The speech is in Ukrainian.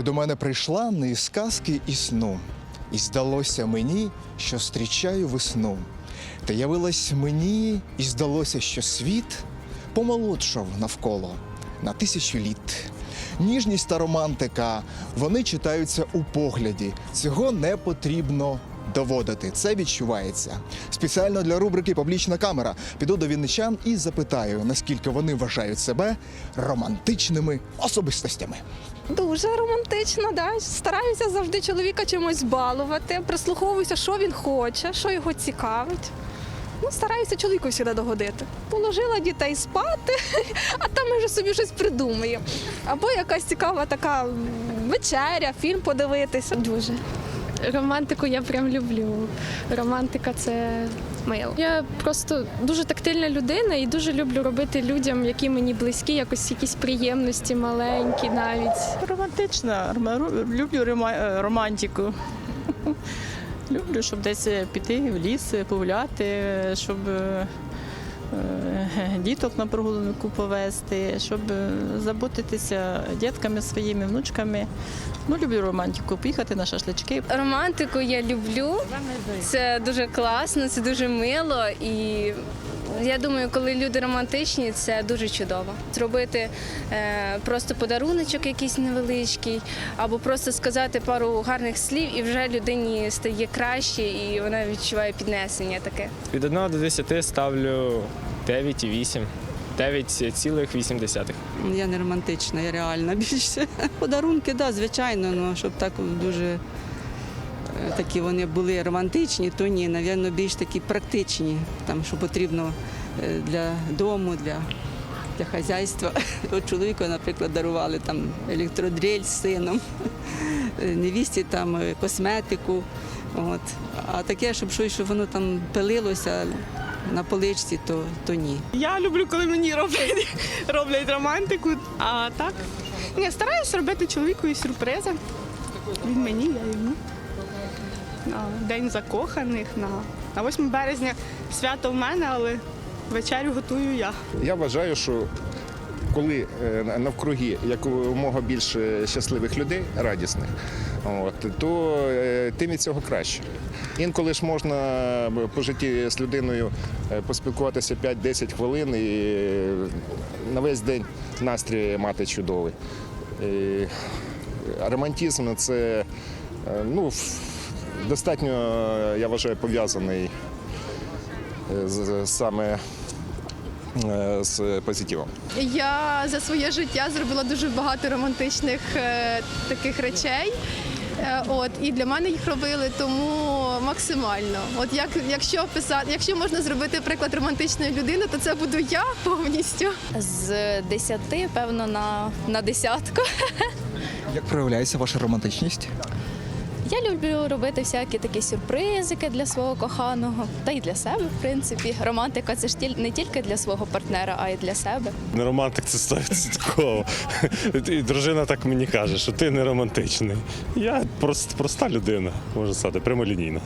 Ти до мене прийшла не із казки і сну, і здалося мені, що зустрічаю весну. Та явилась мені, і здалося, що світ помолодшав навколо на тисячу літ. Ніжність та романтика вони читаються у погляді. Цього не потрібно доводити. Це відчувається. Спеціально для рубрики Публічна камера піду до вінничан і запитаю, наскільки вони вважають себе романтичними особистостями. Дуже романтично, да. Стараюся завжди чоловіка чимось балувати, прислуховуюся, що він хоче, що його цікавить. Ну, стараюся чоловіку завжди догодити. Положила дітей спати, а там ми вже собі щось придумаємо. Або якась цікава така вечеря, фільм подивитися. Дуже. Романтику я прям люблю. Романтика це мило. Я просто дуже тактильна людина і дуже люблю робити людям, які мені близькі, якось якісь приємності маленькі навіть. Романтична, Рома- люблю е, романтику. Люблю, щоб десь піти в ліс, погуляти, щоб е, діток на прогулянку повезти, щоб е, заботитися дітками своїми, внучками. Ну, люблю романтику, поїхати на шашлички. Романтику я люблю. Це дуже класно, це дуже мило і. Я думаю, коли люди романтичні, це дуже чудово. Зробити е, просто подаруночок якийсь невеличкий, або просто сказати пару гарних слів, і вже людині стає краще, і вона відчуває піднесення таке. Від 1 до 10 ставлю 9,8. 9,8. Я не романтична, я реальна більше. Подарунки, да, звичайно, ну щоб так дуже такі вони були романтичні, то ні, навірно, більш такі практичні, там, що потрібно е, для дому, для, для хазяйства. От чоловіку, наприклад, дарували там електродрель з сином, е, невісті там е, косметику. От. А таке, щоб щось, щоб воно там пилилося на поличці, то, то ні. Я люблю, коли мені роблять, роблять романтику. А так ні, стараюсь робити чоловікові сюрпризи. Він мені, я йому. На День закоханих, на, на 8 березня свято в мене, але вечерю готую я. Я вважаю, що коли е, навкруги якомога більше щасливих людей, радісних, от, то е, тим від цього краще. Інколи ж можна по житті з людиною е, поспілкуватися 5-10 хвилин і е, на весь день настрій мати чудовий. І романтизм це е, ну, достатньо, я вважаю, пов'язаний е, з- саме е, з позитивом. Я за своє життя зробила дуже багато романтичних е, таких речей. От і для мене їх робили, тому максимально. От як якщо писати, якщо можна зробити приклад романтичної людини, то це буду я повністю. З 10, певно, на, на десятку. Як проявляється ваша романтичність? Я люблю робити всякі такі сюрпризики для свого коханого, та й для себе, в принципі. Романтика це ж не тільки для свого партнера, а й для себе. Не романтик це стовідсотково. І дружина так мені каже, що ти не романтичний. Я просто проста людина, можна сказати, прямолінійна.